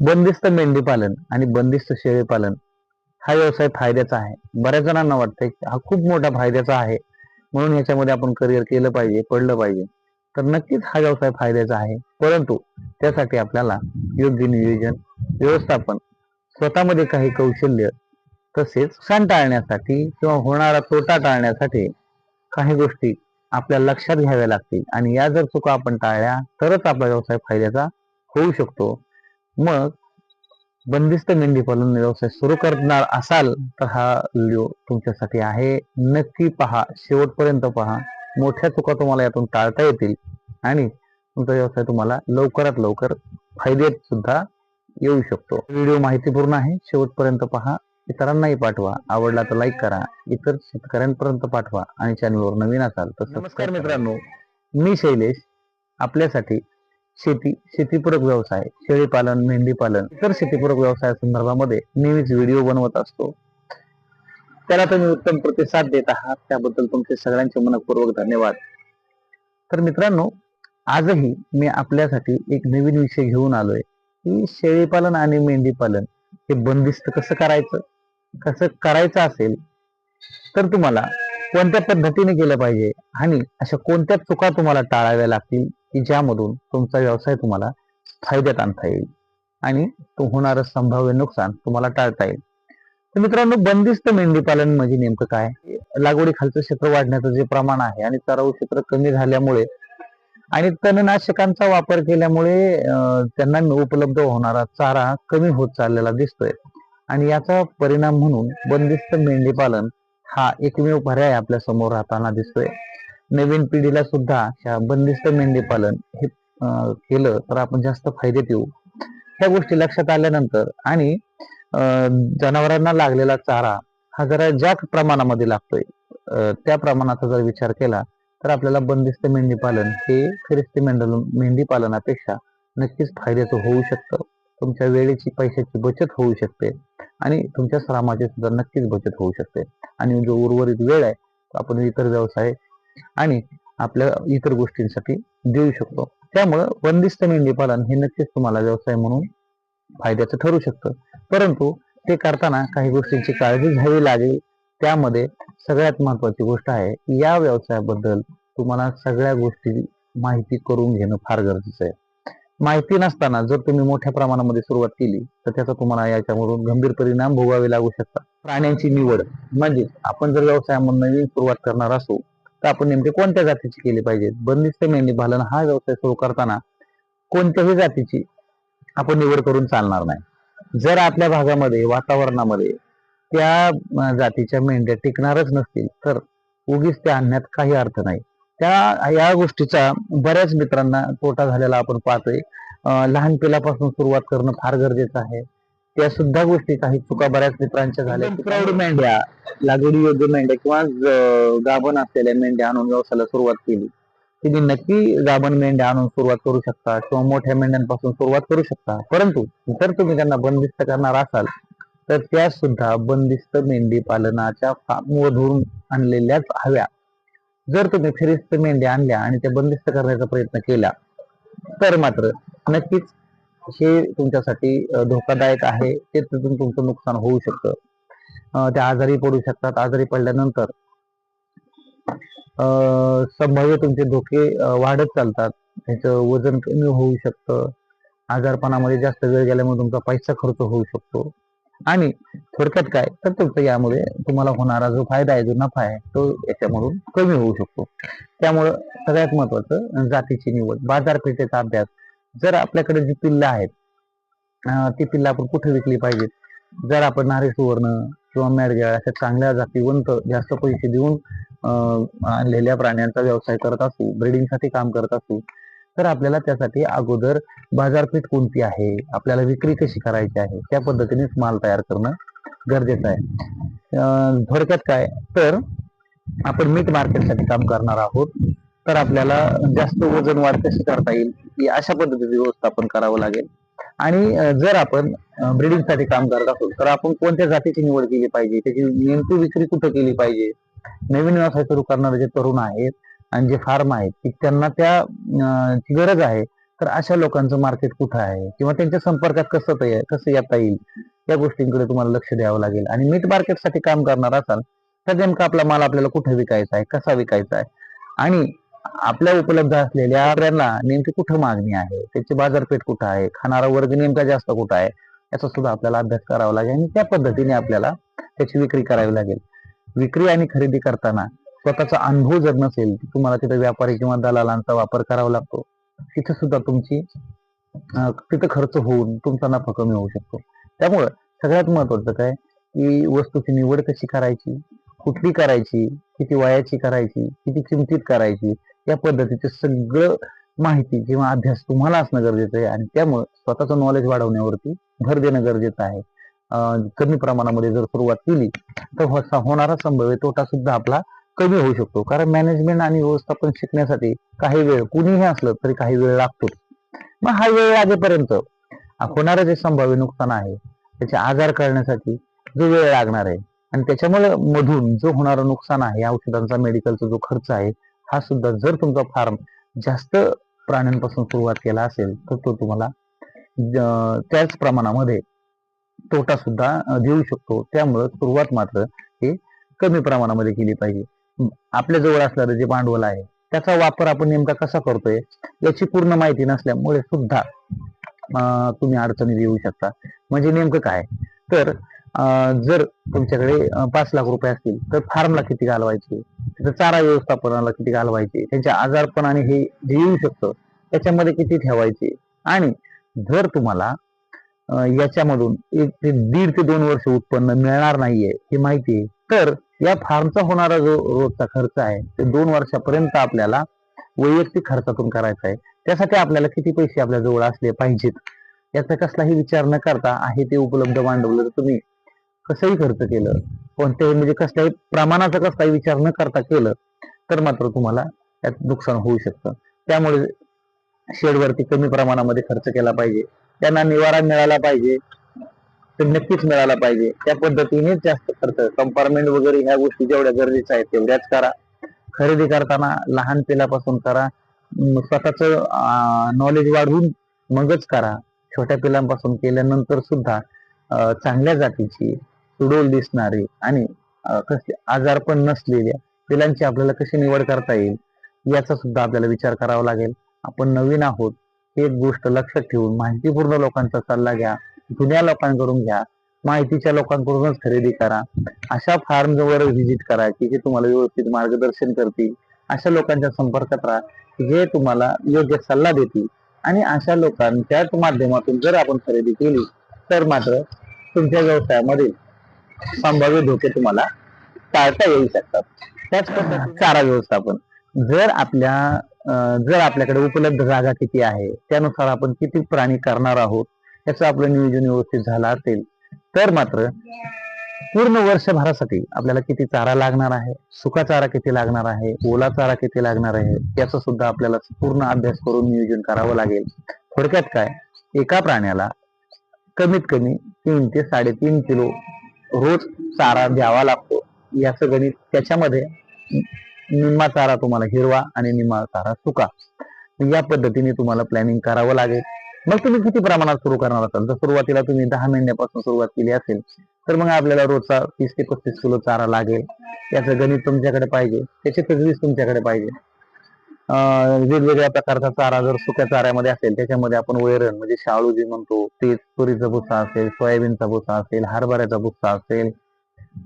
बंदिस्त मेंढी पालन आणि बंदिस्त शेळी पालन हा व्यवसाय फायद्याचा आहे. बऱ्याच जणांना वाटतंय हा खूप मोठा फायद्याचा आहे. म्हणून ह्याच्यामध्ये आपण करिअर केलं पाहिजे पडलं पाहिजे. तर नक्कीच हा व्यवसाय फायद्याचा आहे. परंतु त्यासाठी आपल्याला योग्य नियोजन व्यवस्थापन स्वतःमध्ये काही कौशल्य तसेच सण टाळण्यासाठी किंवा होणारा तोटा टाळण्यासाठी काही गोष्टी आपल्या लक्षात घ्याव्या लागतील. आणि या जर चुका आपण टाळल्या तरच आपला व्यवसाय फायद्याचा होऊ शकतो. मग बंदिस्त मेंढी पालन व्यवसाय सुरू करणार असाल तर हा व्हिडिओ तुमच्यासाठी आहे. नक्की पहा. शेवटपर्यंत पहा. मोठ्या चुका तुम्हाला यातून टाळता येतील आणि तुमचा व्यवसाय तुम्हाला लवकरात लवकर फायद्यात सुद्धा येऊ शकतो. व्हिडिओ माहितीपूर्ण आहे. शेवटपर्यंत पहा. इतरांनाही पाठवा. आवडला तर लाईक करा. इतर शेतकऱ्यांपर्यंत पाठवा आणि चॅनलवर नवीन असाल तर नमस्कार मित्रांनो. मी शैलेश. आपल्यासाठी शेती शेतीपूरक व्यवसाय शेळीपालन मेंढीपालन इतर शेतीपूरक व्यवसायासंदर्भामध्ये नेहमीच व्हिडिओ बनवत असतो. त्याला तुम्ही उत्तम प्रतिसाद देत आहात. त्याबद्दल तुमचे सगळ्यांचे मनपूर्वक धन्यवाद. तर मित्रांनो आजही मी आपल्यासाठी एक नवीन विषय घेऊन आलोय की शेळीपालन आणि मेंढीपालन हे बंदिस्त कसं करायचं? कसं करायचं असेल? तर तुम्हाला कोणत्या पद्धतीने केलं पाहिजे? आणि अशा कोणत्या चुका तुम्हाला टाळाव्या लागतील? की ज्यामधून तुमचा व्यवसाय तुम्हाला फायद्यात आणता येईल आणि तो होणारं संभाव्य नुकसान तुम्हाला टाळता येईल. तर मित्रांनो बंदिस्त मेंढी पालन म्हणजे नेमकं काय? लागवडी खालचं क्षेत्र वाढण्याचं जे प्रमाण आहे आणि चराऊ क्षेत्र कमी झाल्यामुळे आणि तणनाशकांचा वापर केल्यामुळे त्यांना उपलब्ध होणारा चारा कमी होत चाललेला दिसतोय. आणि याचा परिणाम म्हणून बंदिस्त मेंढी पालन हा एकमेव पर्याय आपल्यासमोर राहताना दिसतोय. नवीन पिढीला सुद्धा ह्या बंदिस्त मेंढी पालन हे केलं तर आपण जास्त फायदे येऊ ह्या गोष्टी लक्षात आल्यानंतर आणि अं, जनावरांना लागलेला चारा हा जरा ज्या प्रमाणामध्ये लागतोय. त्या प्रमाणाचा जर विचार केला तर आपल्याला बंदिस्त मेंढी पालन हे फिरस्ती मेंढल मेंढी पालनापेक्षा नक्कीच फायद्याचं होऊ शकतं. तुमच्या वेळेची पैशाची बचत होऊ शकते आणि तुमच्या श्रमाची सुद्धा नक्कीच बचत होऊ शकते. आणि जो उर्वरित वेळ आहे तो आपण इतर व्यवसाय आणि आपल्या इतर गोष्टींसाठी देऊ शकतो. त्यामुळं बंदिस्त मेंढी पालन हे नक्कीच तुम्हाला व्यवसाय म्हणून फायद्याचं ठरू शकतं. परंतु ते करताना काही गोष्टींची काळजी घ्यावी लागेल. त्यामध्ये सगळ्यात महत्वाची गोष्ट आहे या व्यवसायाबद्दल तुम्हाला सगळ्या गोष्टी माहिती करून घेणं फार गरजेचं आहे. माहिती नसताना जर तुम्ही मोठ्या प्रमाणामध्ये सुरुवात केली तर त्याचा तुम्हाला याच्यामधून गंभीर परिणाम भोगावे लागू शकतात. प्राण्यांची निवड म्हणजे आपण जर व्यवसायामध्ये नवीन सुरुवात करणार असू तर आपण नेमके कोणत्या जातीची केली पाहिजे? बंदिस्त मेंढी पालन हा व्यवसाय सुरू करताना कोणत्याही जातीची आपण निवड करून चालणार नाही. जर आपल्या भागामध्ये वातावरणामध्ये त्या जातीच्या मेंढ्या टिकणारच नसतील तर उगीच त्या आणण्यात काही अर्थ नाही. त्या या गोष्टीचा बऱ्याच मित्रांना तोटा झालेला आपण पाहतोय. लहान पिलापासून सुरुवात करणं फार गरजेचं आहे. त्या सुद्धा गोष्टी काही चुका बऱ्याच मित्रांच्या झाल्या प्रौढ मेंढ्या लागवडी योग्य मेंढ्या किंवा गाभण असलेल्या मेंढ्या आणून व्यवसायाला सुरुवात केली. तुम्ही नक्की गाभण मेंढ्या आणून सुरुवात करू शकता किंवा मोठ्या मेंढ्यांपासून सुरुवात करू शकता. परंतु जर तुम्ही त्यांना बंदिस्त करणार असाल तर त्या सुद्धा बंदिस्त मेंढी पालनाच्या फार्ममधून आणलेल्याच हव्या. जर तुम्ही फिरिस्त मेंढ्या आणल्या आणि त्या बंदिस्त करण्याचा प्रयत्न केला तर मात्र नक्कीच हे तुमच्यासाठी धोकादायक आहे. ते तिथून तुमचं नुकसान होऊ शकतं. ते त्या आजारी पडू शकतात. आजारी पडल्यानंतर अं, संभाव्य तुमचे धोके वाढत चालतात. त्याचं वजन कमी होऊ शकतं. आजारपणामध्ये जास्त वेळ गेल्यामुळे तुमचा पैसा खर्च होऊ शकतो. आणि थोडक्यात काय? तर तुमचं यामुळे तुम्हाला होणारा जो फायदा आहे जो नफा आहे तो याच्यामधून कमी होऊ शकतो. त्यामुळं सगळ्यात महत्वाचं जातीची निवड. बाजारपेठेचा अभ्यास. जर आपल्याकडे जी पिल्ल आहेत ती पिल्ल आपण कुठे विकली पाहिजेत? जर आपण नारे सुवर्ण किंवा मेडग्या अशा चांगल्या जातीवंत जास्त पैसे देऊन आणलेल्या प्राण्यांचा व्यवसाय करत असू ब्रिडिंगसाठी काम करत असू तर आपल्याला त्यासाठी अगोदर बाजारपेठ कोणती आहे? आपल्याला विक्री कशी करायची आहे? त्या पद्धतीनेच माल तयार करणं गरजेचं आहे. थोडक्यात काय? तर आपण मीट मार्केटसाठी काम करणार आहोत. तर आपल्याला जास्त वजन वाढ कशी करता येईल. अशा पद्धतीचे व्यवस्थापन करावं लागेल. आणि जर आपण ब्रिडिंगसाठी काम करत असू तर आपण कोणत्या जातीची निवड केली पाहिजे? त्याची नेमकी विक्री कुठं केली पाहिजे? नवीन व्यवसाय सुरू करणारे जे तरुण आहेत आणि जे फार्म आहेत त्यांना त्या ची गरज आहे तर अशा लोकांचं मार्केट कुठं आहे? किंवा त्यांच्या संपर्कात कसं कसं येता येईल? या गोष्टींकडे तुम्हाला लक्ष द्यावं लागेल. आणि मीट मार्केटसाठी काम करणार असाल तर नेमका आपला माल आपल्याला कुठे विकायचा आहे? कसा विकायचा आहे? आणि आपल्या उपलब्ध असलेल्या आपल्याला नेमकी कुठं मागणी आहे? त्याची बाजारपेठ कुठं आहे? खाणारा वर्ग नेमका जास्त कुठं आहे? याचा सुद्धा आपल्याला अभ्यास करावा लागेल आणि त्या पद्धतीने आपल्याला त्याची विक्री करावी लागेल. विक्री आणि खरेदी करताना स्वतःचा अनुभव जर नसेल तर तुम्हाला तिथे व्यापारी किंवा दलालांचा वापर करावा लागतो. तिथे सुद्धा तुमची तिथं खर्च होऊन तुमचा नफा कमी होऊ शकतो. त्यामुळं सगळ्यात महत्वाचं काय? की वस्तूची निवड कशी करायची? कुठली करायची? किती वयाची करायची? किती किमतीत करायची? या पद्धतीचे सगळं माहिती किंवा अभ्यास तुम्हाला असणं गरजेचं आहे. आणि त्यामुळे स्वतःचं नॉलेज वाढवण्यावरती भर देणं गरजेचं आहे. कमी प्रमाणामध्ये जर सुरुवात केली तर होणारा संभाव्य तोटा सुद्धा आपला कमी होऊ शकतो. कारण मॅनेजमेंट आणि व्यवस्थापन शिकण्यासाठी काही वेळ कुणीही असलं तरी काही वेळ लागतो. मग हा वेळ लागेपर्यंत होणारं जे संभाव्य नुकसान आहे त्याचे आजार करण्यासाठी जो वेळ लागणार आहे आणि त्याच्यामुळे मधून जो होणारं नुकसान आहे औषधांचा मेडिकलचा जो खर्च आहे हा सुद्धा जर तुमचा फार्म जास्त प्राण्यांपासून सुरुवात केला असेल तर तो तुम्हाला त्याच प्रमाणामध्ये तोटा सुद्धा देऊ शकतो. त्यामुळं सुरुवात मात्र हे कमी प्रमाणामध्ये केली पाहिजे. आपल्या जवळ असणारं जे भांडवल आहे त्याचा वापर आपण नेमका कसा करतोय याची पूर्ण माहिती नसल्यामुळे सुद्धा तुम्ही अडचणीत येऊ शकता. म्हणजे नेमकं काय? तर जर तुमच्याकडे पाच लाख रुपये असतील तर फार्मला किती घालवायचे? त्याचं चारा व्यवस्थापनाला किती घालवायचे? त्यांच्या आजारपण आणि हे जे येऊ शकतं त्याच्यामध्ये किती ठेवायचे? आणि जर तुम्हाला याच्यामधून एक ते दीड ते दोन वर्ष उत्पन्न मिळणार नाहीये हे माहिती आहे तर या फार्मचा होणारा जो रोजचा खर्च आहे ते दोन वर्षापर्यंत आपल्याला वैयक्तिक खर्चातून करायचा आहे. त्यासाठी आपल्याला किती पैसे आपल्या जवळ असले पाहिजेत? याचा कसलाही विचार न करता आहे ते उपलब्ध मांडवलं तर तुम्ही कसंही खर्च केलं कोणत्याही म्हणजे कसल्याही प्रमाणाचा कसलाही विचार न करता केलं तर मात्र तुम्हाला त्यात नुकसान होऊ शकतं. त्यामुळे शेडवरती कमी प्रमाणामध्ये खर्च केला पाहिजे. त्यांना निवारा मिळाला पाहिजे. तर नक्कीच मिळाला पाहिजे. त्या पद्धतीनेच जास्त खर्च कंपार्टमेंट वगैरे ह्या गोष्टी जेवढ्या गरजेच्या आहेत तेवढ्याच करा. खरेदी करताना लहान पिलापासून करा. स्वतःच नॉलेज वाढवून मगच करा. छोट्या पिलांपासून केल्यानंतर सुद्धा चांगल्या जातीची सुडोल दिसणारे आणि कसले आजार पण नसलेल्या पिलांची आपल्याला कशी निवड करता येईल याचा सुद्धा आपल्याला विचार करावा लागेल. आपण नवीन आहोत एक गोष्ट लक्षात ठेवून माहितीपूर्ण लोकांचा सल्ला घ्या जुन्या लोकांकडून घ्या माहितीच्या लोकांकडूनच खरेदी करा. अशा फार्म जवळ व्हिजिट करा की जे तुम्हाला व्यवस्थित मार्गदर्शन करतील. अशा लोकांच्या संपर्कात राहा जे तुम्हाला योग्य सल्ला देतील. आणि अशा लोकांच्याच माध्यमातून जर आपण खरेदी केली तर मात्र तुमच्या व्यवसायामध्ये संभाव्य धोके तुम्हाला टाळता येऊ शकतात. त्याच पद्धतीने चारा व्यवस्थापन. जर आपल्या जर आपल्याकडे उपलब्ध जागा किती आहे त्यानुसार आपण किती प्राणी करणार आहोत याचं आपलं नियोजन व्यवस्थित झालं असेल तर मात्र पूर्ण वर्षभरासाठी आपल्याला किती चारा लागणार आहे सुका चारा किती लागणार आहे ओला चारा किती लागणार आहे याचा सुद्धा आपल्याला पूर्ण अभ्यास करून नियोजन करावं लागेल. थोडक्यात काय एका प्राण्याला कमीत कमी तीन ते साडेतीन किलो रोज चारा द्यावा लागतो. याचं गणित त्याच्यामध्ये निम्मा चारा तुम्हाला हिरवा आणि निम्मा चारा सुका. या पद्धतीने तुम्हाला प्लॅनिंग करावं लागेल. मग तुम्ही किती प्रमाणात सुरू करणार असाल? जर सुरुवातीला तुम्ही दहा महिन्यापासून सुरुवात केली असेल तर मग आपल्याला रोजचा तीस ते पस्तीस किलो चारा लागेल. याचं गणित तुमच्याकडे पाहिजे. त्याची तजवीज तुमच्याकडे पाहिजे. वेगवेगळ्या प्रकारचा चारा जर सुक्या चाऱ्यामध्ये असेल त्याच्यामध्ये आपण वैरण म्हणजे शाळू जे म्हणतो ते तुरीचा भुसा असेल सोयाबीनचा भुसा असेल हरभऱ्याचा भुसा असेल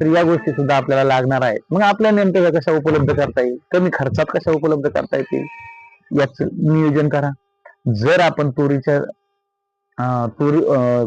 तर या गोष्टी सुद्धा आपल्याला लागणार आहेत. मग आपल्या नेमक्या कशा उपलब्ध करता येईल? कमी खर्चात कशा उपलब्ध करता येतील? याच नियोजन करा. जर आपण तुरीच्या तूर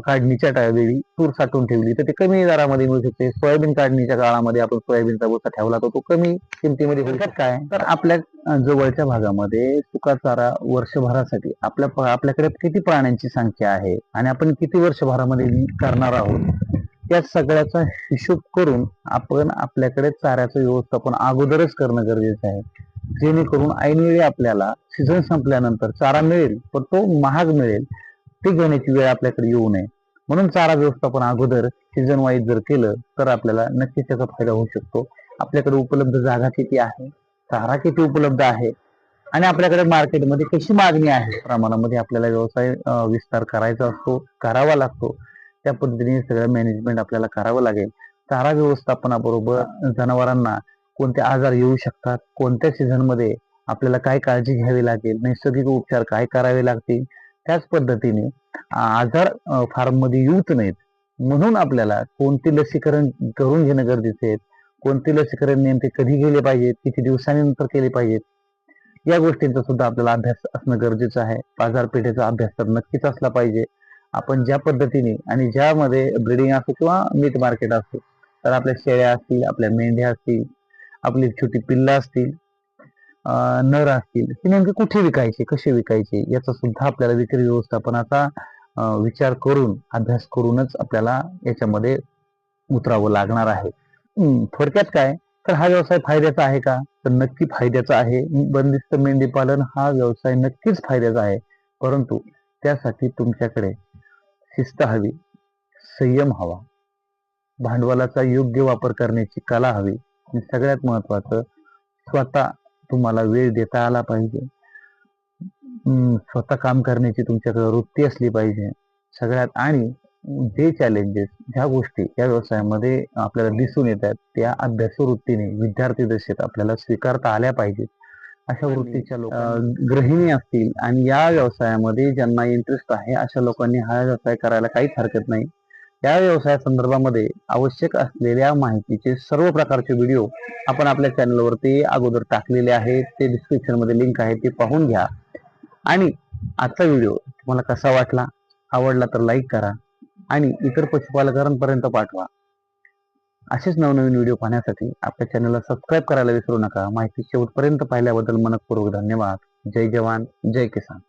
काढणीच्या वेळी तूर साठवून ठेवली. तर ते कमी दरामध्ये मिळू शकते. सोयाबीन काढणीच्या काळामध्ये आपण सोयाबीनचा भुसा ठेवला तर तो कमी किमतीमध्ये होईल काय तर आपल्या जवळच्या भागामध्ये सुका चारा वर्षभरासाठी आपल्या आपल्याकडे किती प्राण्यांची संख्या आहे आणि आपण किती वर्षभरामध्ये करणार आहोत त्या सगळ्याचा हिशोब करून आपण आपल्याकडे चाऱ्याचं व्यवस्थापन अगोदरच करणं गरजेचं आहे. जेणेकरून ऐनवेळी आपल्याला सीझन संपल्यानंतर चारा मिळेल पण तो महाग मिळेल. ते घेण्याची वेळ आपल्याकडे येऊ नये. म्हणून चारा व्यवस्थापन अगोदर सीझन वाईज जर केलं तर आपल्याला नक्कीच त्याचा फायदा होऊ शकतो. आपल्याकडे उपलब्ध जागा किती आहे? चारा किती उपलब्ध आहे? आणि आपल्याकडे मार्केटमध्ये कशी मागणी आहे? प्रमाणामध्ये आपल्याला व्यवसाय विस्तार करायचा असतो करावा लागतो. त्या पद्धतीने सगळं मॅनेजमेंट आपल्याला करावं लागेल. चारा व्यवस्थापनाबरोबर जनावरांना कोणते आजार येऊ शकतात? कोणत्या सीझनमध्ये आपल्याला काय काळजी घ्यावी लागेल? नैसर्गिक उपचार काय करावे लागतील? त्याच पद्धतीने आजार फार्ममध्ये येऊत येऊच नाहीत. म्हणून आपल्याला कोणते लसीकरण करून घेणं गरजेचे आहे? कोणते लसीकरण नेमके कधी केले पाहिजेत? किती दिवसांनंतर केले पाहिजेत? या गोष्टींचा सुद्धा आपल्याला अभ्यास असणं गरजेचं आहे. बाजारपेठेचा अभ्यास तर नक्कीच असला पाहिजे. आपण ज्या पद्धतीने आणि ज्यामध्ये ब्रिडिंग असो किंवा मीट मार्केट असो तर आपल्या शेळ्या असतील आपल्या मेंढ्या असतील आपली छोटी पिल्लं असतील नर असतील ती नेमके कुठे विकायचे कसे विकायचे याचा सुद्धा आपल्याला विक्री व्यवस्थापनाचा विचार करून अभ्यास करूनच आपल्याला याच्यामध्ये उतरावं लागणार आहे. थोडक्यात काय? तर हा व्यवसाय फायद्याचा आहे का? तर नक्की फायद्याचा आहे. बंदिस्त मेंढी पालन हा व्यवसाय नक्कीच फायद्याचा आहे. परंतु त्यासाठी तुमच्याकडे शिस्त हवी संयम हवा भांडवलाचा योग्य वापर करण्याची कला हवी आणि सगळ्यात महत्वाचं स्वतः तुम्हाला वेळ देता आला पाहिजे. स्वतः काम करण्याची तुमच्याकडे वृत्ती असली पाहिजे. सगळ्यात आणि जे चॅलेंजेस ज्या गोष्टी या व्यवसायामध्ये आपल्याला दिसून येत आहेत त्या अभ्यास वृत्तीने विद्यार्थी दशेत आपल्याला स्वीकारता आल्या पाहिजेत. अशा वृत्तीच्या लोक गृहिणी असतील आणि या व्यवसायामध्ये ज्यांना इंटरेस्ट आहे अशा लोकांनी हा व्यवसाय करायला काहीच हरकत नाही. या व्यवसाया संदर्भामध्ये आवश्यक असलेल्या माहितीचे सर्व प्रकारचे व्हिडिओ आपण आपल्या चॅनलवरती अगोदर टाकलेले आहेत. ते डिस्क्रिप्शनमध्ये लिंक आहे ते पाहून घ्या. आणि आजचा व्हिडिओ तुम्हाला कसा वाटला आवडला तर लाईक करा आणि इतर पशुपालकांपर्यंत पाठवा. असेच नवनवीन व्हिडिओ पाहण्यासाठी आपल्या चॅनलला सबस्क्राईब करायला विसरू नका. माहिती शेवटपर्यंत पाहिल्याबद्दल मनपूर्वक धन्यवाद. जय जवान जय किसान.